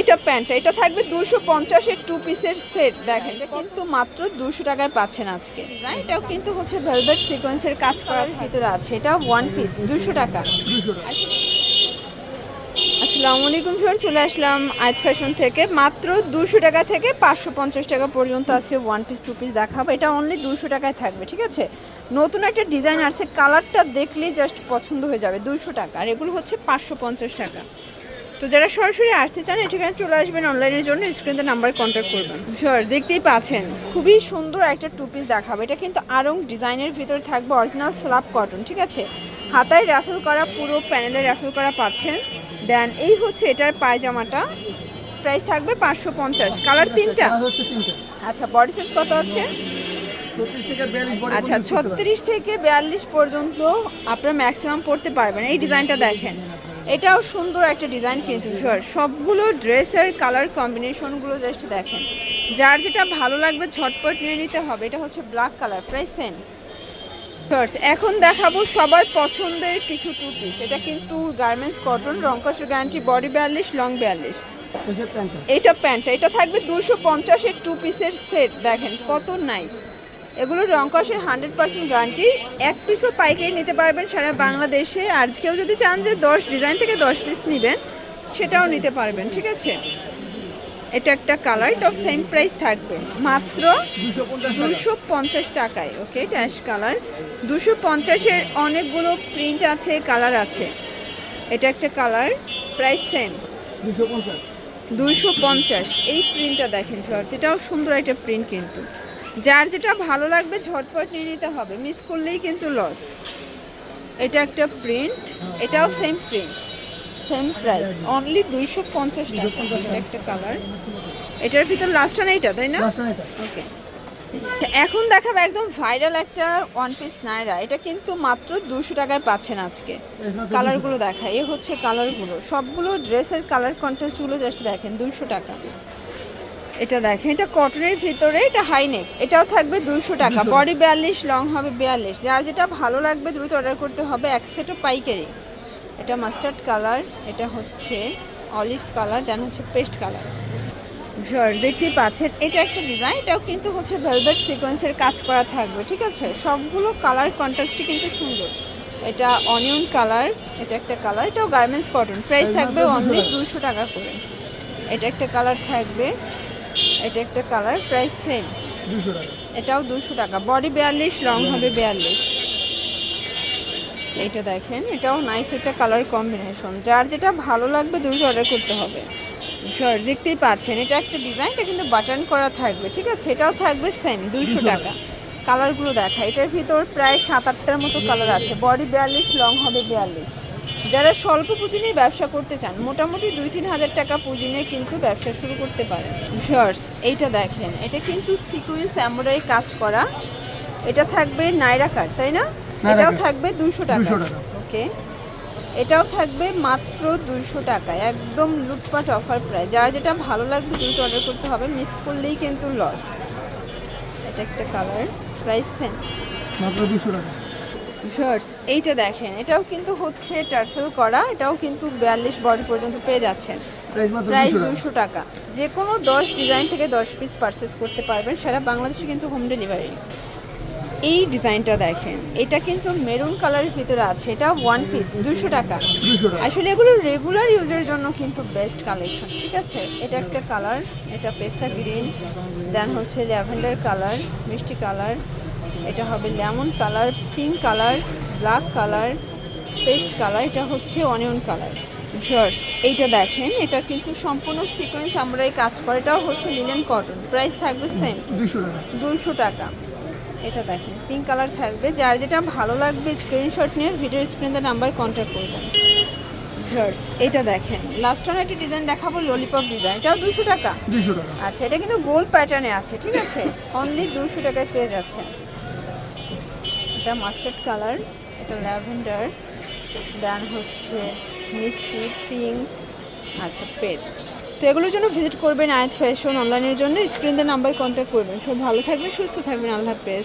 এটা প্যান্ট, এটা থাকবে দুশো পঞ্চাশের টু পিসের সেট দেখেন কিন্তু মাত্র দুশো টাকায় পাচ্ছেন আজকে। না এটাও কিন্তু হচ্ছে ভেলভেট সিকোয়েন্সের কাজ করার ভিতরে আছে। এটা ওয়ান পিস দুশো টাকা। আসসালামু আলাইকুম স্যার চলে আসলাম আইথ ফ্যাশন থেকে। মাত্র দুশো টাকা থেকে পাঁচশো পঞ্চাশ টাকা পর্যন্ত আজকে ওয়ান পিস টু পিস দেখাবো। এটা অনলি দুশো টাকায় থাকবে, ঠিক আছে? নতুন একটা ডিজাইন আসছে। কালারটা দেখলেই জাস্ট পছন্দ হয়ে যাবে, দুশো টাকা। আর এগুলো হচ্ছে পাঁচশো পঞ্চাশ টাকা। তো যারা সরাসরি আসতে চান এখানে চলে আসবেন অনলাইনের জন্য স্ক্রিনে নাম্বার কন্ট্যাক্ট করবেন। স্যার দেখতেই পাচ্ছেন খুবই সুন্দর একটা টু পিস দেখাবো। এটা কিন্তু আরং ডিজাইনের ভিতরে থাকবে অরিজিনাল স্লাব কটন ঠিক আছে? হাতায় র্যাফেল করা পুরো প্যানেলে র্যাফেল করা পাচ্ছেন। দেন এই হচ্ছে এটার পায়জামাটা। প্রাইস থাকবে পাঁচশো পঞ্চাশ। কালার তিনটা? আচ্ছা বডি সাইজ কত আছে? আচ্ছা ছত্রিশ থেকে বিয়াল্লিশ পর্যন্ত আপনারা ম্যাক্সিমাম পড়তে পারবেন। এই ডিজাইনটা দেখেন। এটাও সুন্দর একটা ডিজাইন কিন্তু স্যার সবগুলো ড্রেসের কালার কম্বিনেশনগুলো জাস্ট দেখেন। যার যেটা ভালো লাগবে ঝটপট নিয়ে নিতে হবে। এটা হচ্ছে ব্ল্যাক কালার প্রাইস সেম এখন দেখাবো সবার পছন্দের কিছু টু পিস এটা কিন্তু গার্মেন্টস কটন রংকশ গ্যারান্টি বডি বিয়াল্লিশ লং বিয়াল্লিশ। এটা প্যান্টটা। এটা থাকবে দুশো পঞ্চাশের টু পিসের সেট দেখেন কত নাইস এগুলো রংকসের হান্ড্রেড পার্সেন্ট গ্যারান্টি। এক পিসও পাইকারি নিতে পারবেন সারা বাংলাদেশে। আর কেউ যদি চান যে দশ ডিজাইন থেকে দশ পিস নেবেন সেটাও নিতে পারবেন ঠিক আছে? এটা একটা কালার এটাও সেম প্রাইস থাকবে। মাত্র দুশো পঞ্চাশ টাকায় ওকে ড্যাশ কালার দুশো পঞ্চাশের অনেকগুলো প্রিন্ট আছে কালার আছে। এটা একটা কালার প্রাইস সেম দুশো পঞ্চাশ। এই প্রিন্টটা দেখেন ফ্লাওয়ার্স এটাও সুন্দর একটা প্রিন্ট কিন্তু। যার যেটা ভালো লাগবে ঝটপট নিয়ে নিতে হবে। মিস করলেই কিন্তু লস এটা একটা প্রিন্ট এটাও same print same price only দুইশো পঞ্চাশ টাকা। একটা কালার এটার ভিতর লাস্ট না এটা তাই না? ওকে এখন দেখাবো একদম ভাইরাল একটা ওয়ান পিস নাইরা। এটা কিন্তু মাত্র দুশো টাকায় পাচ্ছেন আজকে। কালারগুলো দেখা এ হচ্ছে কালারগুলো সবগুলো ড্রেসের কালার কন্ট্রাস্টগুলো জাস্ট দেখেন দুশো টাকা। এটা দেখেন এটা কটনের ভিতরে এটা হাইনেক এটাও থাকবে দুশো টাকা। বডি বিয়াল্লিশ লং হবে বিয়াল্লিশ। যার যেটা ভালো লাগবে দ্রুত অর্ডার করতে হবে এক সেটও পাইকারি। এটা মাস্টার্ড কালার এটা হচ্ছে অলিভ কালার দেন হচ্ছে পেস্ট কালার স্যার দেখতেই পাচ্ছেন এটা একটা ডিজাইন এটাও কিন্তু হচ্ছে ভেলভেট সিকোয়েন্সের কাজ করা থাকবে ঠিক আছে? সবগুলো কালার কন্ট্রাস্টই কিন্তু সুন্দর। এটা অনিয়ন কালার এটা একটা কালার এটাও গার্মেন্টস কটন প্রাইস থাকবে অনলি দুশো টাকা। করে। এটা একটা কালার থাকবে। এটা একটা কালার প্রাইস সেম এটাও দুশো টাকা। বডি বিয়াল্লিশ লং হবে বিয়াল্লিশ। এটা দেখেন এটাও নাইস একটা কালার কম্বিনেশন যার যেটা ভালো লাগবে দ্রুত অর্ডার করতে হবে। স্যার দেখতেই পাচ্ছেন এটা একটা ডিজাইন এটা কিন্তু বাটন করা থাকবে ঠিক আছে? এটাও থাকবে সেম দুইশো টাকা। কালারগুলো দেখা এটার ভিতর প্রায় সাত আটটার মতো কালার আছে। বডি বিয়াল্লিশ লং হবে বিয়াল্লিশ। যারা স্বল্প পুঁজি নিয়ে ব্যবসা করতে চান মোটামুটি দুই তিন হাজার টাকা পুঁজি নিয়ে কিন্তু ব্যবসা শুরু করতে পারেন। শর্টস এইটা দেখেন এটা কিন্তু সিকুয়েন্স এমব্রয়ডারি কাজ করা। এটা থাকবে নাইরা কাট তাই না? এটাও থাকবে দুশো টাকা। 200 টাকা। ওকে। এটাও থাকবে মাত্র দুইশো টাকায় একদম লুটপাট অফার প্রায় যার যেটা ভালো লাগবে দুটো অর্ডার করতে হবে মিস করলেই কিন্তু লস এটা একটা কালার প্রাইস সেম মাত্র দুশো টাকা। শর্টস এইটা দেখেন এটাও কিন্তু হচ্ছে টার্সেল করা এটাও কিন্তু বিয়াল্লিশ বডি পর্যন্ত পেয়ে যাচ্ছেন। প্রাইস দুশো টাকা। যে কোনো দশ ডিজাইন থেকে দশ পিস পারচেস করতে পারবেন সারা বাংলাদেশে কিন্তু হোম ডেলিভারি এই ডিজাইনটা দেখেন এটা কিন্তু মেরুন কালারের ভিতরে আছে এটা ওয়ান পিস দুশো টাকা। আসলে এগুলো রেগুলার ইউজের জন্য কিন্তু বেস্ট কালেকশন ঠিক আছে? এটা একটা কালার এটা পেস্তা গ্রিন দেন হচ্ছে ল্যাভেন্ডার কালার মিষ্টি কালার এটা হবে lemon colour pink colour black colour paste colour এটা হচ্ছে অনিয়ন কালার শর্টস এইটা দেখেন এটা কিন্তু সম্পূর্ণ সিকোয়েন্স আমরা এই কাজ করে। এটাও হচ্ছে লিনেন কটন প্রাইস থাকবে সেম দুশো টাকা। এটা দেখেন পিঙ্ক কালার থাকবে। যার যেটা ভালো লাগবে স্ক্রিনশট নিয়ে ভিডিও স্ক্রিনে নাম্বার কন্ট্যাক্ট করবেন। শার্টস এটা দেখেন লাস্ট ওয়ান একটা ডিজাইন দেখাবো ললিপপ ডিজাইন এটাও দুশো টাকা? দুশো টাকা। আচ্ছা এটা কিন্তু গোল প্যাটার্নে আছে ঠিক আছে? অনলি দুশো টাকায় পেয়ে যাচ্ছেন। এটা মাস্টার্ড কালার, এটা ল্যাভেন্ডার, দেন হচ্ছে মিষ্টি, পিঙ্ক আচ্ছা পেস্ট। তো এগুলোর জন্য ভিজিট করবেন আয়াত ফ্যাশন অনলাইনের জন্য। স্ক্রিনদের নাম্বার কন্ট্যাক্ট করবেন। সব ভালো থাকবেন, সুস্থ থাকবেন। আল্লাহ হাফেজ।